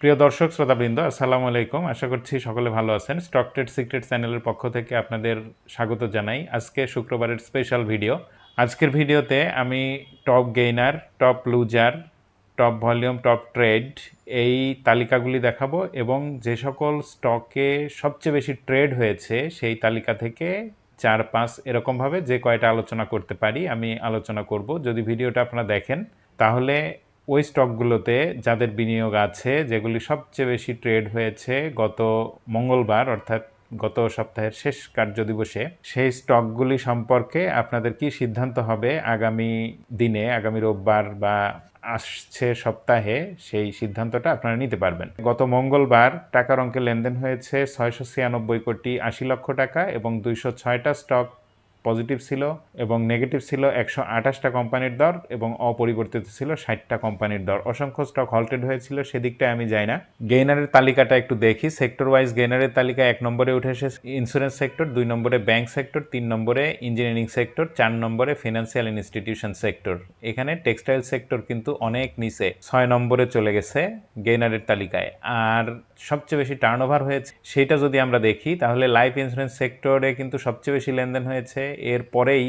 প্রিয় দর্শক, শ্রোতাবৃন্দ, আসসালামু আলাইকুম। আশা করছি সকলে ভালো আছেন। স্টক ট্রেড সিক্রেট চ্যানেলের পক্ষ থেকে আপনাদের স্বাগত জানাই। আজকে শুক্রবারের স্পেশাল ভিডিও আজকের ভিডিওতে আমি top gainer top loser top volume top trade এই তালিকাগুলি দেখাবো এবং যে সকল স্টকে সবচেয়ে বেশি ট্রেড হয়েছে সেই তালিকা থেকে চার, পাঁচ এরকমভাবে যে কয়টা আলোচনা করতে পারি আমি আলোচনা করব। যদি ভিডিওটা আপনারা দেখেন, তাহলে ওই স্টকগুলোতে যাদের বিনিয়োগ আছে, যেগুলি সবচেয়ে বেশি ট্রেড হয়েছে গত মঙ্গলবার, অর্থাৎ গত সপ্তাহের শেষ কার্যদিবসে, সেই স্টকগুলি সম্পর্কে আপনাদের কি সিদ্ধান্ত হবে আগামী দিনে, আগামী রোববার বা আসছে সপ্তাহে সেই সিদ্ধান্তটা আপনারা নিতে পারবেন? গত মঙ্গলবার টাকার অঙ্কে লেনদেন হয়েছে ছয়শো ছিয়ানব্বই কোটি আশি লক্ষ টাকা এবং দুইশো ছয়টা স্টক পজিটিভ ছিল এবং নেগেটিভ ছিল একশো আঠাশটা কোম্পানির দর এবং অপরিবর্তিত ছিল ষাটটা কোম্পানির দর। অসংখ্য স্টক হল্টেড হয়েছিল, সেদিকটায় আমি যাই না। গেইনারের তালিকাটা একটু দেখি। সেক্টর ওয়াইজ গেইনারের তালিকা এক নম্বরে উঠে এসেছে ইন্স্যুরেন্স সেক্টর দুই নম্বরে ব্যাংক সেক্টর তিন নম্বরে ইঞ্জিনিয়ারিং সেক্টর চার নম্বরে ফিনান্সিয়াল ইনস্টিটিউশন সেক্টর এখানে টেক্সটাইল সেক্টর কিন্তু অনেক নিচে, ছয় নম্বরে চলে গেছে গেইনারের তালিকায়। আর সবচেয়ে বেশি টার্ন হয়েছে, সেটা যদি আমরা দেখি, তাহলে লাইফ ইন্স্যুরেন্স সেক্টরে কিন্তু সবচেয়ে বেশি লেনদেন হয়েছে এরপরেই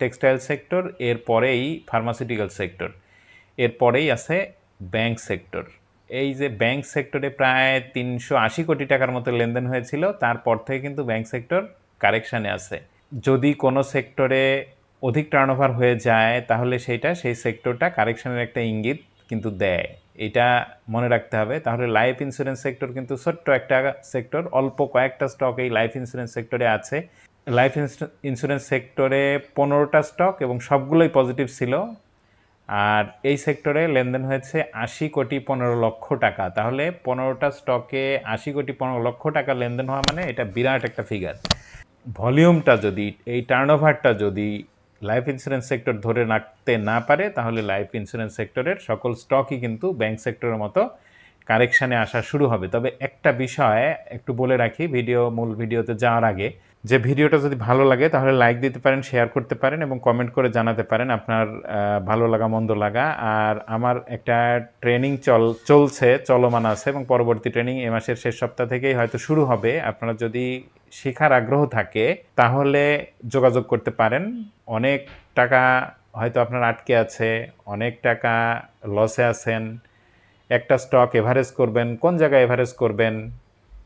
টেক্সটাইল সেক্টর এরপরেই ফার্মাসিউটিক্যাল সেক্টর এরপরেই আছে ব্যাংক সেক্টর এই যে ব্যাংক সেক্টরে প্রায় তিনশো আশি কোটি টাকার মতো লেনদেন হয়েছিল, তারপর থেকে কিন্তু ব্যাংক সেক্টর কারেকশানে আছে। যদি কোনো সেক্টরে অধিক টার্নওভার হয়ে যায়, তাহলে সেইটা সেই সেক্টরটা কারেকশনের একটা ইঙ্গিত কিন্তু দেয়। এটা মনে রাখতে হবে। তাহলে লাইফ ইন্স্যুরেন্স সেক্টর কিন্তু ছোট্ট একটা সেক্টর অল্প কয়েকটা স্টক এই লাইফ ইন্স্যুরেন্স সেক্টরে আছে। লাইফ ইন্স্যুরেন্স সেক্টরে পনেরোটা স্টক এবং সবগুলোই পজিটিভ ছিল। আর এই সেক্টরে লেনদেন হয়েছে আশি কোটি পনেরো লক্ষ টাকা। তাহলে পনেরোটা স্টকে আশি কোটি পনেরো লক্ষ টাকা লেনদেন হওয়া মানে এটা বিরাট একটা ফিগার ভলিউমটা যদি, এই টার্নওভারটা যদি লাইফ ইন্স্যুরেন্স সেক্টর ধরে রাখতে না পারে, তাহলে লাইফ ইন্স্যুরেন্স সেক্টরের সকল স্টকই কিন্তু ব্যাংক সেক্টরের মতো কারেকশানে আসা শুরু হবে। তবে একটা বিষয় একটু বলে রাখি ভিডিও মূল ভিডিওতে যাওয়ার আগে যে ভিডিওটা যদি ভালো লাগে, তাহলে লাইক দিতে পারেন শেয়ার করতে পারেন এবং কমেন্ট করে জানাতে পারেন আপনার ভালো লাগা, মন্দ লাগা। আর আমার একটা ট্রেনিং চল, চলছে, চলমান আছে এবং পরবর্তী ট্রেনিং এ মাসের শেষ সপ্তাহ থেকেই হয়তো শুরু হবে। আপনারা যদি শেখার আগ্রহ থাকে, তাহলে যোগাযোগ করতে পারেন। অনেক টাকা হয়তো আপনার আটকে আছে, অনেক টাকা লসে আছেন। একটা স্টক এভারেজ করবেন, কোন জায়গায় এভারেজ করবেন?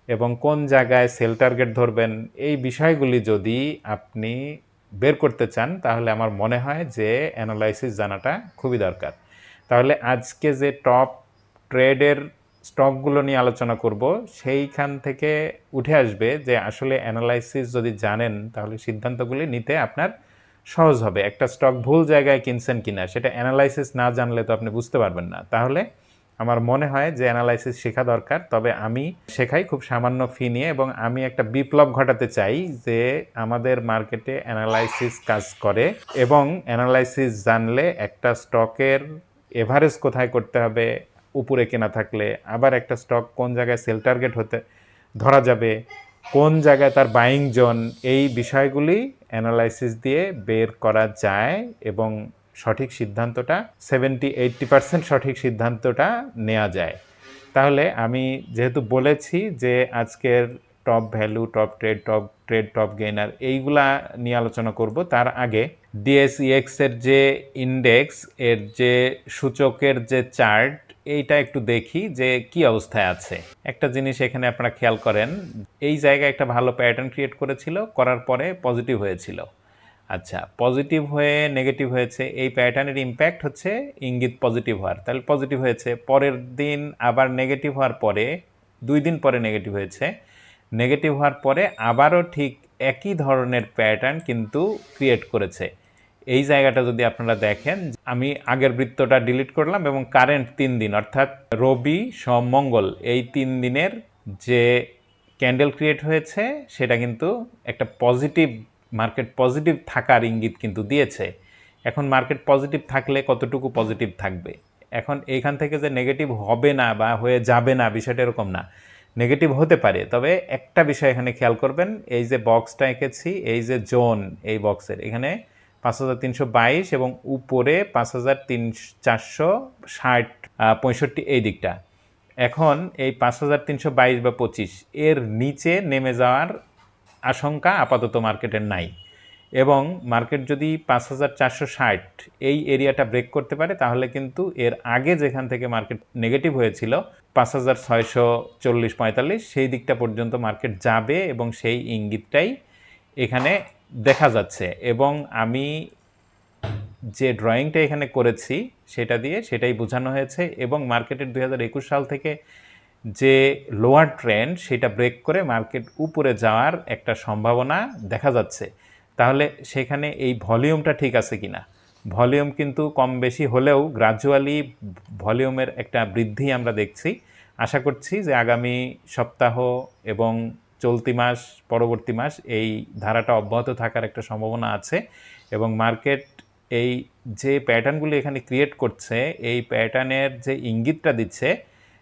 এবং কোন জায়গায় সেল টার্গেট ধরবেন, এই বিষয়গুলি যদি আপনি বের করতে চান, তাহলে আমার মনে হয় যে অ্যানালাইসিস জানাটা খুবই দরকার। তাহলে আজকে যে টপ ট্রেডের স্টকগুলো নিয়ে আলোচনা করব, সেইখান থেকে উঠে আসবে যে আসলে অ্যানালাইসিস যদি জানেন, তাহলে সিদ্ধান্তগুলি নিতে আপনার সহজ হবে। একটা স্টক ভুল জায়গায় কিনছেন কিনা, সেটা অ্যানালাইসিস না জানলে তো আপনি বুঝতে পারবেন না। তাহলে আমার মনে হয় যে অ্যানালাইসিস শেখা দরকার, তবে আমি শেখাই খুব সামান্য ফি নিয়ে এবং আমি একটা বিপ্লব ঘটাতে চাই যে আমাদের মার্কেটে অ্যানালাইসিস কাজ করে এবং অ্যানালাইসিস জানলে একটা স্টকের এভারেজ কোথায় করতে হবে, উপরে কেনা থাকলে, আবার একটা স্টক কোন জায়গায় সেল টার্গেট হতে, ধরা যাবে, কোন জায়গায় তার বাইং জোন এই বিষয়গুলি অ্যানালাইসিস দিয়ে বের করা যায় এবং সঠিক সিদ্ধান্তটা সেভেন্টি এইট্টি পার্সেন্ট সঠিক সিদ্ধান্তটা নেওয়া যায়। তাহলে আমি যেহেতু বলেছি যে আজকের top value top trade top trade top gainer এইগুলা নিয়ে আলোচনা করব, তার আগে ডিএসইএক্স এর যে ইন্ডেক্স এর যে সূচকের যে চার্ট এইটা একটু দেখি যে কি অবস্থায় আছে। একটা জিনিস এখানে আপনারা খেয়াল করেন, এই জায়গায় একটা ভালো প্যাটার্ন ক্রিয়েট করেছিল, করার পরে পজিটিভ হয়েছিল। আচ্ছা পজিটিভ হয়ে নেগেটিভ হয়েছে, এই প্যাটার্নের ইম্প্যাক্ট হচ্ছে ইঙ্গিত পজিটিভ হওয়ার। তাহলে পজিটিভ হয়েছে, পরের দিন আবার নেগেটিভ হওয়ার পরে, দুই দিন পরে নেগেটিভ হয়েছে নেগেটিভ হওয়ার পরে আবারও ঠিক একই ধরনের প্যাটার্ন কিন্তু ক্রিয়েট করেছে। এই জায়গাটা যদি আপনারা দেখেন, আমি আগের বৃত্তটা ডিলিট করলাম এবং কারেন্ট তিন দিন, অর্থাৎ রবি, সোম, মঙ্গল, এই তিন দিনের যে ক্যান্ডেল ক্রিয়েট হয়েছে, সেটা কিন্তু একটা পজিটিভ মার্কেট পজিটিভ থাকার ইঙ্গিত কিন্তু দিয়েছে। এখন মার্কেট পজিটিভ থাকলে কতটুকু পজিটিভ থাকবে? এখন এইখান থেকে যে নেগেটিভ হবে না বা হয়ে যাবে না বিষয়টা এরকম না। নেগেটিভ হতে পারে, তবে একটা বিষয় এখানে খেয়াল করবেন, এই যে বক্সটা এঁকেছি, এই যে জোন এই বক্সের এখানে পাঁচ হাজার তিনশো বাইশ এবং উপরে পাঁচ হাজার তিন চারশো ষাট পঁয়ষট্টি এই দিকটা। এখন এই পাঁচ হাজার তিনশো বাইশ বা পঁচিশ, এর নিচে নেমে যাওয়ার আশঙ্কা আপাতত মার্কেটের নাই। এবং মার্কেট যদি পাঁচ হাজার চারশো ষাট এই এরিয়াটা ব্রেক করতে পারে, তাহলে কিন্তু এর আগে যেখান থেকে মার্কেট নেগেটিভ হয়েছিল, পাঁচ হাজার ছয়শো চল্লিশ পঁয়তাল্লিশ, সেই দিকটা পর্যন্ত মার্কেট যাবে এবং সেই ইঙ্গিতটাই এখানে দেখা যাচ্ছে। এবং আমি যে ড্রয়িংটা এখানে করেছি, সেটা দিয়ে সেটাই বোঝানো হয়েছে এবং মার্কেটের দুই হাজার একুশ সাল থেকে যে লোয়ার ট্রেন্ড সেটা ব্রেক করে মার্কেট উপরে যাওয়ার একটা সম্ভাবনা দেখা যাচ্ছে। তাহলে সেখানে এই ভলিউমটা ঠিক আছে কি না ভলিউম কিন্তু কম বেশি হলেও গ্রাজুয়ালি ভলিউমের একটা বৃদ্ধি আমরা দেখছি। আশা করছি যে আগামী সপ্তাহ এবং চলতি মাস, পরবর্তী মাস এই ধারাটা অব্যাহত থাকার একটা সম্ভাবনা আছে এবং মার্কেট এই যে প্যাটার্নগুলি এখানে ক্রিয়েট করছে, এই প্যাটার্নের যে ইঙ্গিতটা দিচ্ছে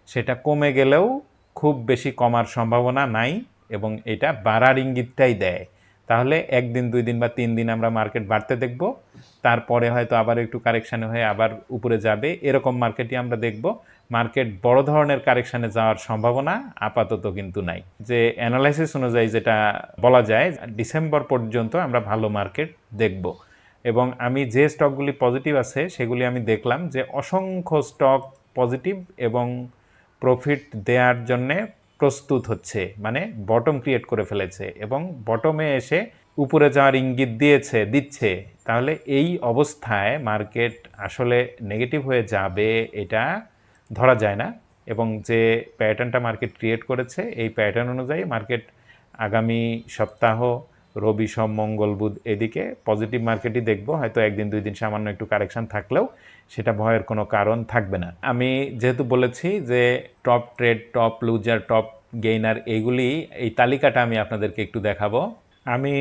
সেটা কমে গেলেও খুব বেশি কমার সম্ভাবনা নাই এবং এটা বাড়ার ইঙ্গিতটাই দেয়। তাহলে একদিন, দুই দিন বা তিন দিন আমরা মার্কেট বাড়তে দেখব, তারপরে হয়তো আবার একটু কারেকশানে হয়ে আবার উপরে যাবে। এরকম মার্কেটই আমরা দেখব। মার্কেট বড় ধরনের কারেকশানে যাওয়ার সম্ভাবনা আপাতত কিন্তু নাই। যে অ্যানালাইসিস অনুযায়ী যেটা বলা যায় ডিসেম্বর পর্যন্ত আমরা ভালো মার্কেট দেখব। এবং আমি যে স্টকগুলি পজিটিভ আছে, সেগুলি আমি দেখলাম যে অসংখ্য স্টক পজিটিভ এবং প্রফিট দেওয়ার জন্যে প্রস্তুত হচ্ছে মানে বটম ক্রিয়েট করে ফেলেছে এবং বটমে এসে উপরে যাওয়ার ইঙ্গিত দিয়েছে, দিচ্ছে। তাহলে এই অবস্থায় মার্কেট আসলে নেগেটিভ হয়ে যাবে এটা ধরা যায় না এবং যে প্যাটার্নটা মার্কেট ক্রিয়েট করেছে, এই প্যাটার্ন অনুযায়ী মার্কেট আগামী সপ্তাহ রবি, সোম, মঙ্গল, বুধ এদিকে পজিটিভ মার্কেটই দেখব। হয়তো একদিন, দুই দিন সামান্য একটু কারেকশন থাকলেও সেটা ভয়ের কোনো কারণ থাকবে না। আমি যেহেতু বলেছি যে top trade top loser top gainer এইগুলি এই তালিকাটা আমি আপনাদেরকে একটু দেখাবো। আমি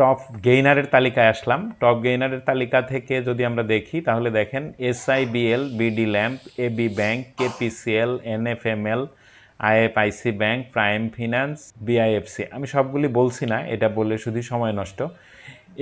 টপ গেইনারের তালিকায় আসলাম। টপ গেইনারের তালিকা থেকে যদি আমরা দেখি, তাহলে দেখেন SIBL BD lamp AB bank KPCL NFML IFIC bank, prime finance, BIFC. আমি সবগুলি বলছি না, এটা বলে শুধু সময় নষ্ট।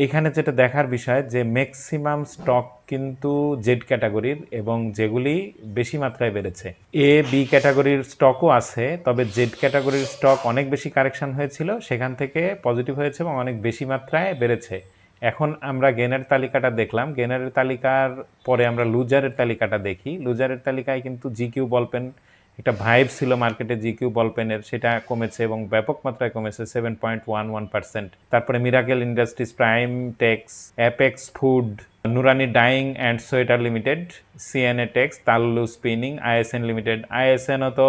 এখানে যেটা দেখার বিষয়, যে ম্যাক্সিমাম স্টক কিন্তু জেড ক্যাটাগরির এবং যেগুলি বেশি মাত্রায় বেড়েছে। এ বি ক্যাটাগরির স্টকও আছে, তবে জেড ক্যাটাগরির স্টক অনেক বেশি কারেকশন হয়েছিল, সেখান থেকে পজিটিভ হয়েছে এবং অনেক বেশি মাত্রায় বেড়েছে। এখন আমরা গেনার তালিকাটা দেখলাম। গেনারের তালিকার পরে আমরা লুজারের তালিকাটা দেখি। লুজারের তালিকায় কিন্তু জিকিউ বলপেন একটা ভাইব ছিল মার্কেটে জিকিউ বলপেনের সেটা কমেছে এবং ব্যাপক মাত্রায় কমেছে seven point one one percent তারপরে miracle industries prime tex apex food Noorani dyeing and sweater limited CNA tex Tallu spinning ISN limited আইএসএনও তো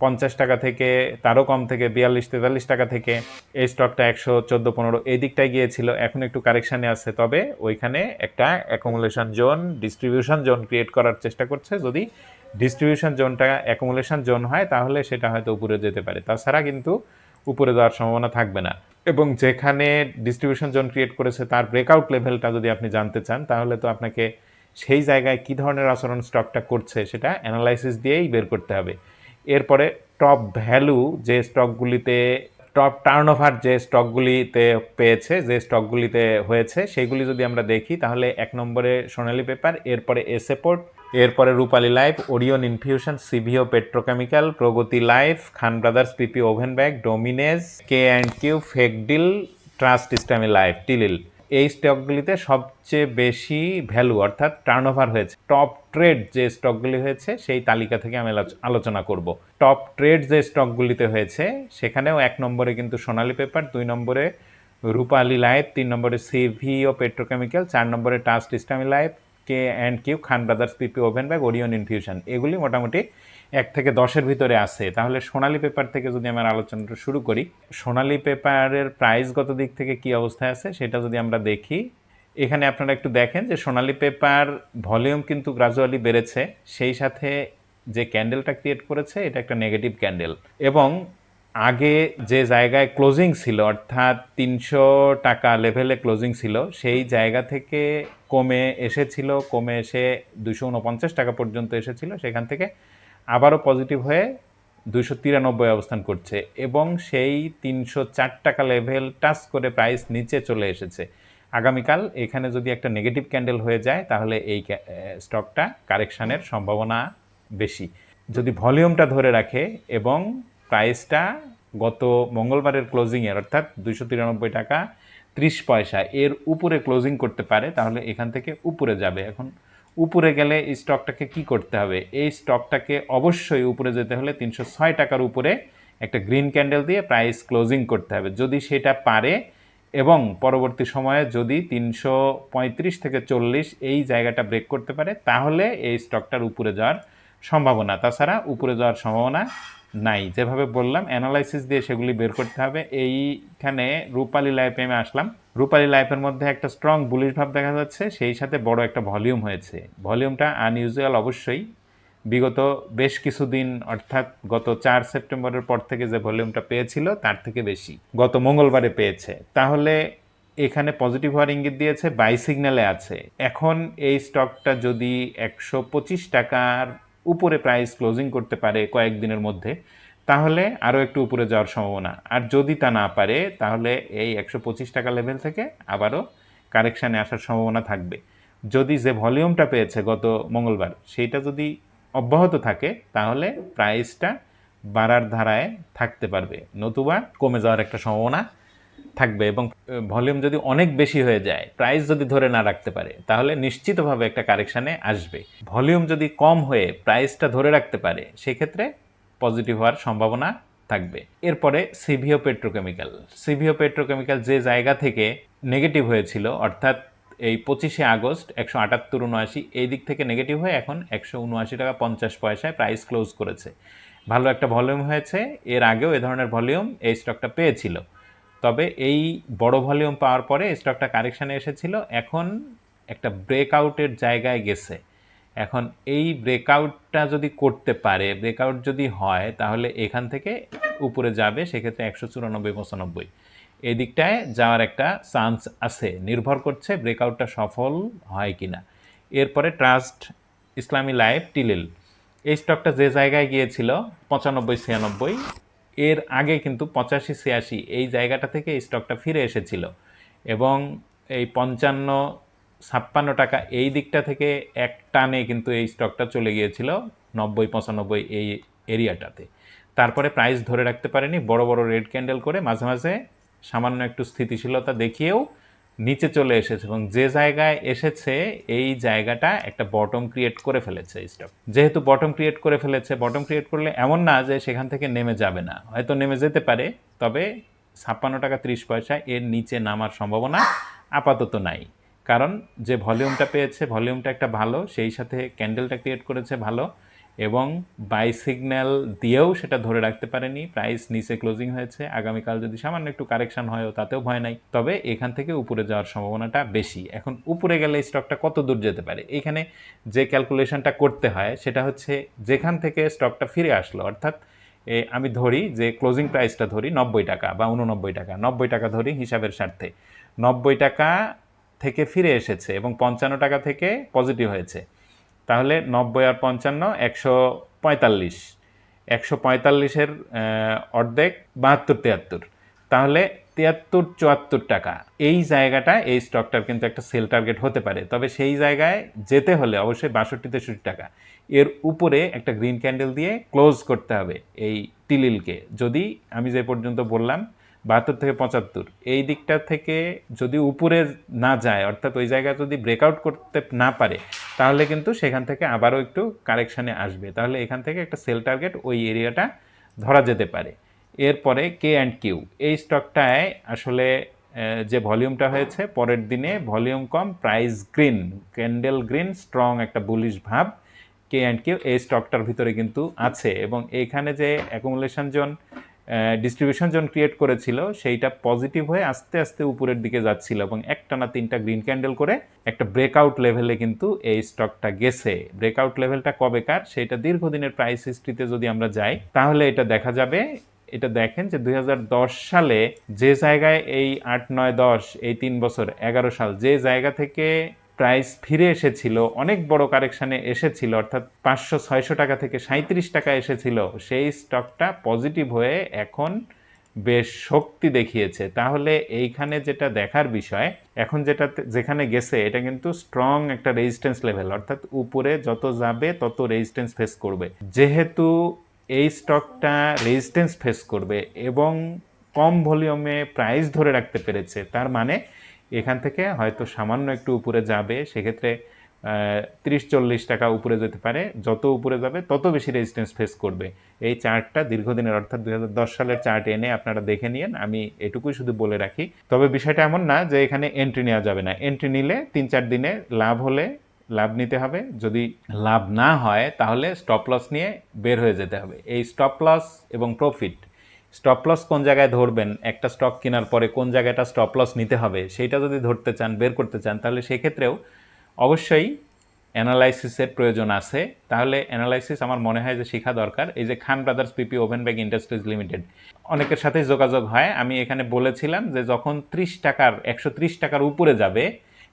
পঞ্চাশ টাকা থেকে, তারও কম থেকে, বিয়াল্লিশ, তেতাল্লিশ টাকা থেকে। এই স্টকটা একশো চোদ্দ, পনেরো, এই দিকটায় গিয়েছিল। এখন একটু কারেকশানে আছে, তবে ওইখানে একটা accumulation zone distribution zone create করার চেষ্টা করছে। যদি ডিস্ট্রিবিউশন জোনটা অ্যাকুমুলেশন জোন হয়, তাহলে সেটা হয়তো উপরে যেতে পারে। তাছাড়া কিন্তু উপরে যাওয়ার সম্ভাবনা থাকবে না। এবং যেখানে ডিস্ট্রিবিউশন জোন ক্রিয়েট করেছে, তার ব্রেকআউট লেভেলটা যদি আপনি জানতে চান, তাহলে তো আপনাকে সেই জায়গায় কী ধরনের আচরণ স্টকটা করছে, সেটা অ্যানালাইসিস দিয়েই বের করতে হবে। এরপরে টপ ভ্যালু যে স্টকগুলিতে টপ টার্ন ওভার যে স্টকগুলিতে পেয়েছে, যে স্টকগুলিতে হয়েছে, সেগুলি যদি আমরা দেখি, তাহলে এক নম্বরে সোনালী পেপার এরপরে এসেপোর্ট এরপরে Rupali life, Orion infusion, CVO petrochemical, Pragati life, Khan brothers, PP woven bag, Dominage, K and Q ফেকডিল trust ইস্টামি life, টিলিল। এই স্টকগুলিতে সবচেয়ে বেশি ভ্যালু, অর্থাৎ টার্নওভার হয়েছে। টপ ট্রেড যে স্টকগুলি হয়েছে, সেই তালিকা থেকে আমি আলোচনা করব। টপ ট্রেড যে স্টকগুলিতে হয়েছে, সেখানেও এক নম্বরে কিন্তু সোনালী পেপার দুই নম্বরে রূপালী লাইফ, তিন নম্বরে সিভিও পেট্রোকেমিক্যাল, চার নম্বরে trust ইস্টামি life K and Q Khan brothers PP woven bag Orion infusion. এগুলি মোটামুটি এক থেকে দশের ভিতরে আছে। তাহলে সোনালি পেপার থেকে যদি আমার আলোচনাটা শুরু করি, সোনালি পেপারের প্রাইসগত দিক থেকে কি অবস্থায় আছে সেটা যদি আমরা দেখি, এখানে আপনারা একটু দেখেন যে সোনালি পেপার ভলিউম কিন্তু গ্রাজুয়ালি বেড়েছে। সেই সাথে যে ক্যান্ডেলটা ক্রিয়েট করেছে, এটা একটা নেগেটিভ ক্যান্ডেল এবং আগে যে জায়গায় ক্লোজিং ছিল, অর্থাৎ তিনশো টাকা লেভেলে ক্লোজিং ছিল, সেই জায়গা থেকে কমে এসেছিল, কমে এসে দুশো উনপঞ্চাশ টাকা পর্যন্ত এসেছিল, সেখান থেকে আবারও পজিটিভ হয়ে দুশো তিরানব্বই অবস্থান করছে এবং সেই তিনশো চার টাকা লেভেল টাচ করে প্রাইস নিচে চলে এসেছে। আগামীকাল এখানে যদি একটা নেগেটিভ ক্যান্ডেল হয়ে যায়, তাহলে এই স্টকটা কারেকশানের সম্ভাবনা বেশি। যদি ভলিউমটা ধরে রাখে এবং প্রাইসটা গত মঙ্গলবারের ক্লোজিংয়ের অর্থাৎ দুইশো তিরানব্বই টাকা, ত্রিশ পয়সা। এর উপরে ক্লোজিং করতে পারে, তাহলে এখান থেকে উপরে যাবে। এখন উপরে গেলে এই স্টকটাকে কি করতে হবে? এই স্টকটাকে অবশ্যই উপরে যেতে হলে তিনশো ছয় টাকার উপরে একটা গ্রিন ক্যান্ডেল দিয়ে প্রাইস ক্লোজিং করতে হবে। যদি সেটা পারে এবং পরবর্তী সময়ে যদি তিনশো পঁয়ত্রিশ থেকে চল্লিশ এই জায়গাটা ব্রেক করতে পারে, তাহলে এই স্টকটার উপরে যাওয়ার সম্ভাবনা। তাছাড়া উপরে যাওয়ার সম্ভাবনা নাই। যেভাবে বললাম অ্যানালাইসিস দিয়ে সেগুলি বের করতে হবে। এইখানে রূপালী লাইফে আমি আসলাম। রূপালী লাইফের মধ্যে একটা স্ট্রং বুলিশ ভাব দেখা যাচ্ছে, সেই সাথে বড় একটা ভলিউম হয়েছে। ভলিউমটা আনইউজুয়াল অবশ্যই। বিগত বেশ কিছুদিন, অর্থাৎ গত চার সেপ্টেম্বরের পর থেকে যে ভলিউমটা পেয়েছিল, তার থেকে বেশি। গত মঙ্গলবারে পেয়েছে। তাহলে এখানে পজিটিভ হওয়ার ইঙ্গিত দিয়েছে বাই সিগন্যালে আছে। এখন এই স্টকটা যদি একশো পঁচিশ টাকার উপরে প্রাইস ক্লোজিং করতে পারে কয়েকদিনের মধ্যে, তাহলে আরও একটু উপরে যাওয়ার সম্ভাবনা। আর যদি তা না পারে, তাহলে এই একশো পঁচিশ টাকা লেভেল থেকে আবারও কারেকশানে আসার সম্ভাবনা থাকবে। যদি যে ভলিউমটা পেয়েছে গত মঙ্গলবার, সেইটা যদি অব্যাহত থাকে, তাহলে প্রাইসটা বাড়ার ধারায় থাকতে পারবে। নতুবা কমে যাওয়ার একটা সম্ভাবনা থাকবে এবং ভলিউম যদি অনেক বেশি হয়ে যায়, প্রাইস যদি ধরে না রাখতে পারে, তাহলে নিশ্চিতভাবে একটা কারেকশানে আসবে। ভলিউম যদি কম হয়ে প্রাইসটা ধরে রাখতে পারে, সেক্ষেত্রে পজিটিভ হওয়ার সম্ভাবনা থাকবে। এরপরে সিভিও পেট্রোকেমিক্যাল। সিভিও পেট্রোকেমিক্যাল যে জায়গা থেকে নেগেটিভ হয়েছিল, অর্থাৎ এই পঁচিশে আগস্ট একশো আটাত্তর উনআশি, এই দিক থেকে নেগেটিভ হয়ে এখন একশো উনআশি টাকা পঞ্চাশ পয়সায় প্রাইস ক্লোজ করেছে। ভালো একটা ভলিউম হয়েছে, এর আগেও এ ধরনের ভলিউম এই স্টকটা পেয়েছিল। তবে এই বড় ভলিউম পাওয়ার পরে স্টকটা কারেকশানে এসেছিল। এখন একটা ব্রেকআউটের জায়গায় গেছে। এখন এই ব্রেকআউটটা যদি করতে পারে ব্রেকআউট যদি হয়, তাহলে এখান থেকে উপরে যাবে, সেক্ষেত্রে একশো চুরানব্বই, পঁচানব্বই। এদিকটায় যাওয়ার একটা চান্স আছে। নির্ভর করছে ব্রেকআউটটা সফল হয় কি না এরপরে ট্রাস্ট ইসলামী লাইফ টিলিল এই স্টকটা যে জায়গায় গিয়েছিল, পঁচানব্বই, ছিয়ানব্বই এর আগে কিন্তু পঁচাশি, ছিয়াশি এই জায়গাটা থেকে স্টকটা ফিরে এসেছিল। এবং এই পঞ্চান্ন, ছাপ্পান্ন টাকা এই দিকটা থেকে এক টানে কিন্তু এই স্টকটা চলে গিয়েছিল নব্বই, পঁচানব্বই এই এরিয়াটাতে। তারপরে প্রাইস ধরে রাখতে পারেনি, বড় বড় রেড ক্যান্ডেল করে মাঝে মাঝে সামান্য একটু স্থিতিশীলতা দেখিয়েও নিচে চলে এসেছে এবং যে জায়গায় এসেছে, এই জায়গাটা একটা বটম ক্রিয়েট করে ফেলেছে স্টক যেহেতু বটম ক্রিয়েট করে ফেলেছে বটম ক্রিয়েট করলে এমন না যে সেখান থেকে নেমে যাবে না। হয়তো নেমে যেতে পারে, তবে ছাপ্পান্ন টাকা ত্রিশ পয়সা এর নিচে নামার সম্ভাবনা আপাতত নাই। কারণ যে ভলিউমটা পেয়েছে ভলিউমটা একটা ভালো, সেই সাথে ক্যান্ডেলটা ক্রিয়েট করেছে ভালো। এবং বাই সিগন্যাল দিয়েও সেটা ধরে রাখতে পারেনি। প্রাইস নিচে ক্লোজিং হয়েছে। আগামীকাল যদি সামান্য একটু কারেকশন হয়ও তাতেও ভয় নাই। তবে এখান থেকে উপরে যাওয়ার সম্ভাবনাটা বেশি। এখন উপরে গেলে স্টকটা কত দূর যেতে পারে? এখানে যে ক্যালকুলেশনটা করতে হয়, সেটা হচ্ছে যেখান থেকে স্টকটা ফিরে আসলো, অর্থাৎ আমি ধরি যে ক্লোজিং প্রাইসটা ধরি নব্বই টাকা বা উননব্বই টাকা। নব্বই টাকা ধরি হিসাবের স্বার্থে। নব্বই টাকা থেকে ফিরে এসেছে এবং পঞ্চান্ন টাকা থেকে পজিটিভ হয়েছে। তাহলে নব্বই আর পঞ্চান্ন, একশো পঁয়তাল্লিশ। একশো পঁয়তাল্লিশের অর্ধেক বাহাত্তর, তিয়াত্তর। তাহলে তিয়াত্তর, চুয়াত্তর টাকা। এই জায়গাটা এই স্টকটার কিন্তু একটা সেল টার্গেট হতে পারে। তবে সেই জায়গায় যেতে হলে অবশ্যই বাষট্টি, তেষট্টি টাকা। এর উপরে একটা গ্রিন ক্যান্ডেল দিয়ে ক্লোজ করতে হবে এই টিলিলকে। যদি আমি যে পর্যন্ত বললাম, বাহাত্তর থেকে পঁচাত্তর, এই দিকটা থেকে যদি উপরে না যায়, অর্থাৎ ওই জায়গায় যদি ব্রেকআউট করতে না পারে তাহলে কিন্তু সেখান থেকে আবারও একটু কারেকশানে আসবে। তাহলে এখান থেকে একটা সেল টার্গেট ওই এরিয়াটা ধরা যেতে পারে। এরপরে কে অ্যান্ড কিউ এই স্টকটায় আসলে যে ভলিউমটা হয়েছে, পরের দিনে ভলিউম কম price green candle green strong একটা বুলিশ ভাব কে অ্যান্ড কিউ এই স্টকটার ভিতরে কিন্তু আছে। এবং এইখানে যে accumulation zone distribution zone create করেছিল, সেইটা পজিটিভ হয়ে আস্তে আস্তে উপরের দিকে যাচ্ছিল এবং একটানা তিনটা গ্রিন ক্যান্ডেল করে একটা ব্রেকআউট লেভেলে কিন্তু এই স্টকটা গেছে। ব্রেকআউট লেভেলটা কবেকার সেটা দীর্ঘদিনের প্রাইস হিস্ট্রিতে যদি আমরা যাই, তাহলে এটা দেখা যাবে, এটা দেখেন যে দুই হাজার দশ সালে যে জায়গায় এই আট নয় দশ, এই তিন বছর, এগারো সাল, যে জায়গা থেকে প্রাইস ফিরে এসেছিল, অনেক বড় কারেকশানে এসেছিল, অর্থাৎ পাঁচশো, ছয়শো টাকা থেকে সাঁত্রিশ টাকা এসেছিল, সেই স্টকটা পজিটিভ হয়ে এখন বেশ শক্তি দেখিয়েছে। তাহলে এইখানে যেটা দেখার বিষয়, এখন যেটা যেখানে গেছে, এটা কিন্তু স্ট্রং একটা রেজিস্ট্যান্স লেভেল অর্থাৎ উপরে যত যাবে, তত রেজিস্ট্যান্স ফেস করবে। যেহেতু এই স্টকটা রেজিস্ট্যান্স ফেস করবে এবং কম ভলিউমে প্রাইস ধরে রাখতে পেরেছে, তার মানে এখান থেকে হয়তো সামান্য একটু উপরে যাবে, সেক্ষেত্রে তিরিশ চল্লিশ টাকা উপরে যেতে পারে। যত উপরে যাবে, তত বেশি রেজিস্ট্যান্স ফেস করবে। এই চার্টটা দীর্ঘদিনের, অর্থাৎ দু হাজার দশ সালের চার্ট এনে আপনারা দেখে নিন আমি এটুকুই শুধু বলে রাখি। তবে বিষয়টা এমন না যে এখানে এন্ট্রি নেওয়া যাবে না। এন্ট্রি নিলে তিন চার দিনে লাভ হলে লাভ নিতে হবে। যদি লাভ না হয়, তাহলে স্টপ লস নিয়ে বের হয়ে যেতে হবে। এই স্টপ লস এবং প্রফিট স্টপ লস কোন জায়গায় ধরবেন? একটা স্টক কেনার পরে কোন জায়গাটা স্টপ লস নিতে হবে? সেইটা যদি ধরতে চান, বের করতে চান, তাহলে সেক্ষেত্রেও অবশ্যই অ্যানালাইসিসের প্রয়োজন আছে। তাহলে অ্যানালাইসিস আমার মনে হয় যে শেখা দরকার। এই যে Khan brothers PP woven bag industries limited, অনেকের সাথেই যোগাযোগ হয়। আমি এখানে বলেছিলাম যে যখন ত্রিশ টাকার, একশো ত্রিশ টাকার উপরে যাবে,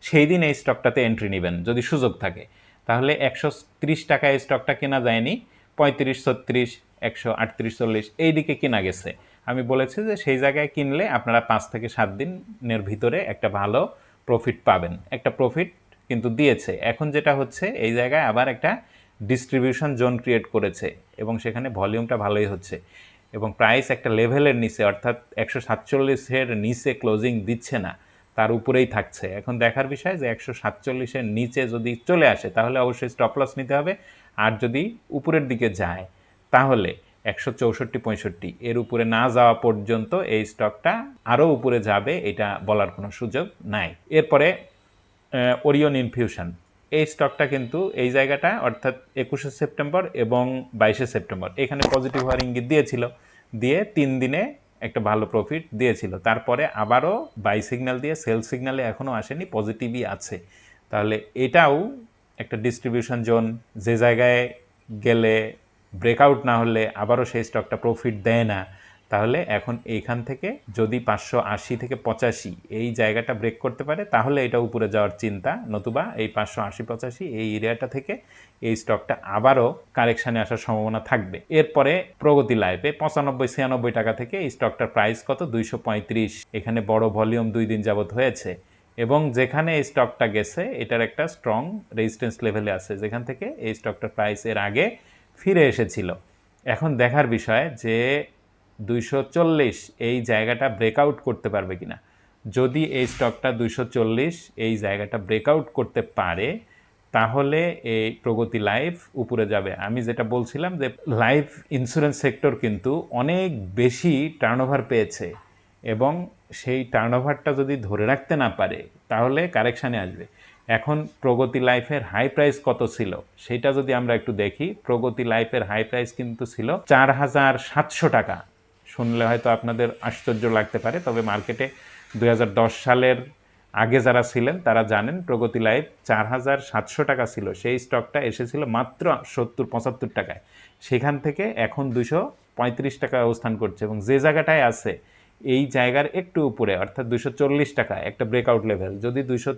সেই দিন এই স্টকটাতে এন্ট্রি নেবেন, যদি সুযোগ থাকে। তাহলে একশো ত্রিশ টাকায় স্টকটা কেনা যায়নি, পঁয়ত্রিশ, ছত্রিশ একশো আটত্রিশ চল্লিশ এই দিকে কেনা গেছে। আমি বলেছি যে সেই জায়গায় কিনলে আপনারা পাঁচ থেকে সাত দিনের ভিতরে একটা ভালো প্রফিট পাবেন। একটা প্রফিট কিন্তু দিয়েছে। এখন যেটা হচ্ছে, এই জায়গায় আবার একটা ডিস্ট্রিবিউশন জোন ক্রিয়েট করেছে এবং সেখানে ভলিউমটা ভালোই হচ্ছে। এবং প্রাইস একটা লেভেলের নিচে, অর্থাৎ একশো সাতচল্লিশের নিচে ক্লোজিং দিচ্ছে না, তার উপরেই থাকছে। এখন দেখার বিষয় যে একশো সাতচল্লিশের নিচে যদি চলে আসে, তাহলে অবশ্যই স্টপ লস নিতে হবে। আর যদি উপরের দিকে যায় তাহলে একশো চৌষট্টি, পঁয়ষট্টি এর উপরে না যাওয়া পর্যন্ত এই স্টকটা আরও উপরে যাবে, এটা বলার কোনো সুযোগ নাই। এরপরে ওরিয়ন ইনফিউশন এই স্টকটা কিন্তু এই জায়গাটা, অর্থাৎ একুশে সেপ্টেম্বর এবং বাইশে সেপ্টেম্বর, এখানে পজিটিভ হওয়ার ইঙ্গিত দিয়েছিল, দিয়ে তিন দিনে একটা ভালো প্রফিট দিয়েছিল। তারপরে আবারও বাই সিগন্যাল দিয়ে সেল সিগন্যালে এখনও আসেনি পজিটিভই আছে। তাহলে এটাও একটা ডিস্ট্রিবিউশন জোন যে জায়গায় গেলে ব্রেকআউট না হলে আবারও সেই স্টকটা প্রফিট দেয় না, তাহলে এখন এইখান থেকে যদি পাঁচশো আশি থেকে পঁচাশি এই জায়গাটা ব্রেক করতে পারে, তাহলে এটা উপরে যাওয়ার চিন্তা। নতুবা এই পাঁচশো আশি, পঁচাশি এই এরিয়াটা থেকে এই স্টকটা আবারও কারেকশানে আসার সম্ভাবনা থাকবে। এরপরে প্রগতি লাইফে পঁচানব্বই, ছিয়ানব্বই টাকা থেকে এই স্টকটার প্রাইস কত? দুইশো পঁয়ত্রিশ। এখানে বড় ভলিউম দুই দিন যাবত হয়েছে এবং যেখানে এই স্টকটা গেছে, এটার একটা স্ট্রং রেজিস্ট্যান্স লেভেলে আছে। যেখান থেকে এই স্টকটার প্রাইস এর আগে ফিরে এসেছিল। এখন দেখার বিষয় যে দুইশো চল্লিশ এই জায়গাটা ব্রেকআউট করতে পারবে কিনা। যদি এই স্টকটা দুইশো চল্লিশ এই জায়গাটা ব্রেকআউট করতে পারে, তাহলে এই প্রগতি লাইফ উপরে যাবে। আমি যেটা বলছিলাম যে লাইফ ইন্স্যুরেন্স সেক্টর কিন্তু অনেক বেশি টার্নওভার পেয়েছে এবং সেই টার্নওভারটা যদি ধরে রাখতে না পারে, তাহলে কারেকশানে আসবে। এখন প্রগতি লাইফের হাই প্রাইস কত ছিল? সেটা যদি আমরা একটু দেখি, প্রগতি লাইফের হাই প্রাইস কিন্তু ছিল চার হাজার সাতশো টাকা। শুনলে হয়তো আপনাদের আশ্চর্য লাগতে পারে, তবে মার্কেটে দু হাজার দশ সালের আগে যারা ছিলেন, তারা জানেন প্রগতি লাইফ চার হাজার সাতশো টাকা ছিল। সেই স্টকটা এসেছিল মাত্র সত্তর পঁচাত্তর টাকায়। সেখান থেকে এখন দুশো পঁয়ত্রিশ টাকা অবস্থান করছে এবং যে জায়গাটায় আছে এই জায়গার একটু উপরে, অর্থাৎ দুশো টাকা একটা ব্রেকআউট লেভেল যদি দুশো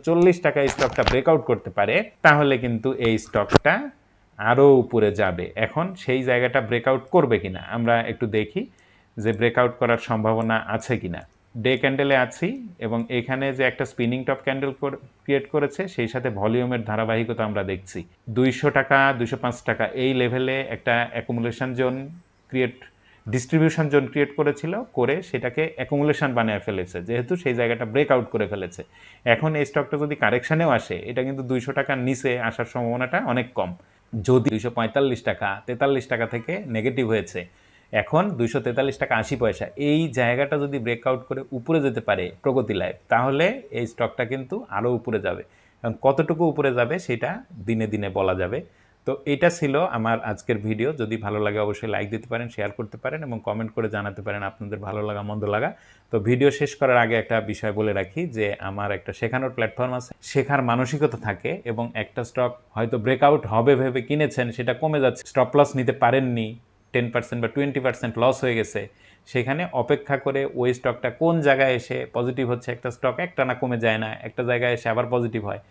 টাকা এই স্টকটা ব্রেকআউট করতে পারে, তাহলে কিন্তু এই স্টকটা আরও উপরে যাবে। এখন সেই জায়গাটা ব্রেকআউট করবে কিনা, আমরা একটু দেখি যে ব্রেকআউট করার সম্ভাবনা আছে কিনা। ডে ক্যান্ডেলে আছি এবং এখানে যে একটা স্পিনিং টপ ক্যান্ডেল ক্রিয়েট করেছে, সেই সাথে ভলিউমের ধারাবাহিকতা আমরা দেখছি। দুইশো টাকা পাঁচ টাকা, এই লেভেলে একটা accumulation zone create distribution zone create করেছিল, করে সেটাকে অ্যাকুমুলেশন বানিয়ে ফেলেছে। যেহেতু সেই জায়গাটা ব্রেকআউট করে ফেলেছে। এখন এই স্টকটা যদি কারেকশানেও আসে, এটা কিন্তু দুইশো টাকার নিচে আসার সম্ভাবনাটা অনেক কম। যদি দুইশো পঁয়তাল্লিশ টাকা, তেতাল্লিশ টাকা থেকে নেগেটিভ হয়েছে, এখন দুইশো তেতাল্লিশ টাকা আশি পয়সা, এই জায়গাটা যদি ব্রেকআউট করে উপরে যেতে পারে প্রগতি লাইফ তাহলে এই স্টকটা কিন্তু আরও উপরে যাবে। এবং কতটুকু উপরে যাবে, সেটা দিনে দিনে বলা যাবে। তো এটা ছিল আমার আজকের ভিডিও যদি ভালো লাগে অবশ্যই লাইক দিতে পারেন শেয়ার করতে পারেন এবং কমেন্ট করে জানাতে পারেন আপনাদের ভালো লাগা, মন্দ লাগা। তো ভিডিও শেষ করার আগে একটা বিষয় বলে রাখি যে আমার একটা শেখানোর প্ল্যাটফর্ম আছে। শেখার মানসিকতা থাকে এবং একটা স্টক হয়তো ব্রেকআউট হবে ভেবে কিনেছেন, সেটা কমে যাচ্ছে। স্টপ লস নিতে পারেননি টেন পার্সেন্ট বা টোয়েন্টি পার্সেন্ট লস হয়ে গেছে। সেখানে অপেক্ষা করে ওই স্টকটা কোন জায়গায় এসে পজিটিভ হচ্ছে, একটা স্টক একটা না কমে যায় না, একটা জায়গায় এসে আবার পজিটিভ হয়।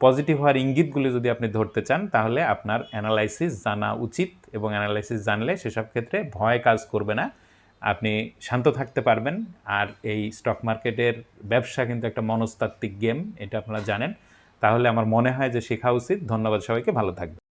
পজিটিভ হওয়ার ইঙ্গিতগুলি যদি আপনি ধরতে চান, তাহলে আপনার অ্যানালাইসিস জানা উচিত এবং অ্যানালাইসিস জানলে সেসব ক্ষেত্রে ভয় কাজ করবে না। আপনি শান্ত থাকতে পারবেন। আর এই স্টক মার্কেটের ব্যবসা কিন্তু একটা মনস্তাত্ত্বিক গেম, এটা আপনারা জানেন। তাহলে আমার মনে হয় যে শেখা উচিত। ধন্যবাদ সবাইকে। ভালো থাকবেন।